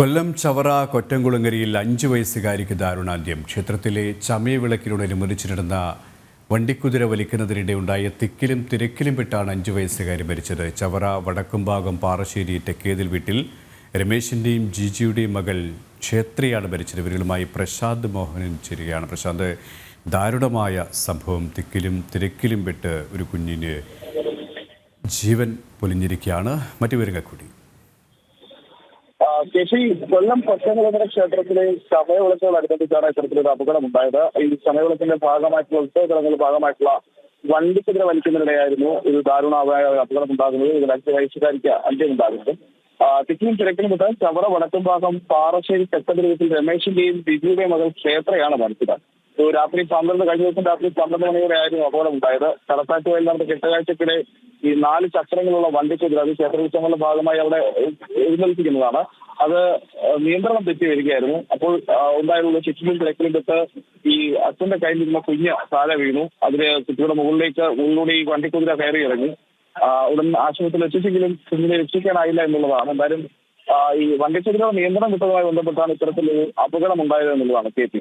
കൊല്ലം ചവറ കൊറ്റംകുളങ്ങരയിൽ അഞ്ച് വയസ്സുകാരിക്ക് ദാരുണാന്ത്യം. ക്ഷേത്രത്തിലെ ചമയവിളക്കിനോടനുബന്ധിച്ച് നടന്ന വണ്ടിക്കുതിര വലിക്കുന്നതിനിടെ ഉണ്ടായ തിക്കിലും തിരക്കിലും പെട്ടാണ് അഞ്ച് വയസ്സുകാരി മരിച്ചത്. ചവറ വടക്കുംഭാഗം പാറശ്ശേരി തെക്കേതിൽ വീട്ടിൽ രമേശിന്റെയും ജിജിയുടെയും മകൾ ക്ഷേത്രിയാണ് മരിച്ചത്. ഇവരുമായി പ്രശാന്ത് മോഹനൻ ചേരുകയാണ്. പ്രശാന്ത് ദാരുണമായ സംഭവം തിക്കിലും തിരക്കിലും പെട്ട് ഒരു കുഞ്ഞിന് ജീവൻ പൊലിഞ്ഞിരിക്കുകയാണ്. മറ്റു വിവരങ്ങൾ കൂടി. കേശി കൊല്ലം പച്ചമലങ്കര ക്ഷേത്രത്തിലെ സമയവിളക്കുകളനുബന്ധിച്ചാണ് ഇത്തരത്തിലൊരു അപകടം ഉണ്ടായത്. ഈ സമയവിളക്കിന്റെ ഭാഗമായിട്ടുള്ള ഉത്സവങ്ങളുടെ ഭാഗമായിട്ടുള്ള വണ്ടിക്കെതിരെ വലിക്കുന്നതിനിടെയായിരുന്നു ഒരു ദാരുണമായ അപകടം ഉണ്ടാകുന്നത്. ഇതിൽ അഞ്ച് വയസ്സുകാരിക്ക് അന്ത്യം ഉണ്ടാകുന്നത്. ആ, തിക്കിലും തിരക്കിലും വിട്ട് ചവറ വടക്കും ഭാഗം പാറശ്ശേരി തെക്കതിരുവത്തിൽ രമേശിന്റെയും ബിജുവിന്റെയും മകൾ ക്ഷേത്രയാണ് മരിച്ചത് രാത്രി പന്ത്രണ്ട് കഴിഞ്ഞ ദിവസം രാത്രി പന്ത്രണ്ട് മണിയോടെ ആയിരുന്നു അപകടം ഉണ്ടായത്. കടത്താറ്റ് വയലിൽ നടന്ന കെട്ടുകാഴ്ചക്കിടെ ഈ നാല് ചക്രങ്ങളുള്ള വണ്ടിക്കെതിരെ അത് ക്ഷേത്ര ഉത്സവങ്ങളുടെ ഭാഗമായി അവിടെ എഴുന്നേൽപ്പിക്കുന്നതാണ് അത് നിയന്ത്രണം തെറ്റി വരികയായിരുന്നു. അപ്പോൾ ഉണ്ടായിരുന്ന ചുറ്റിലും തിരക്കിലും ഈ അച്ഛന്റെ കയ്യിൽ നിന്ന കുഞ്ഞ് താഴെ വീണു. അതിന് കുട്ടിയുടെ മുകളിലേക്ക് ഉള്ളിലൂടെ ഈ വണ്ടിക്കുതിര കയറി ഇറങ്ങി. ഉടൻ ആശുപത്രിയിൽ എത്തിച്ചെങ്കിലും കുഞ്ഞിനെ രക്ഷിക്കാനായില്ല എന്നുള്ളതാണ്. എന്തായാലും ഈ വണ്ടിക്കുതിര നിയന്ത്രണം കിട്ടുന്നതുമായി ബന്ധപ്പെട്ടാണ് ഇത്തരത്തിലൊരു അപകടം ഉണ്ടായത് എന്നുള്ളതാണ് കെ പി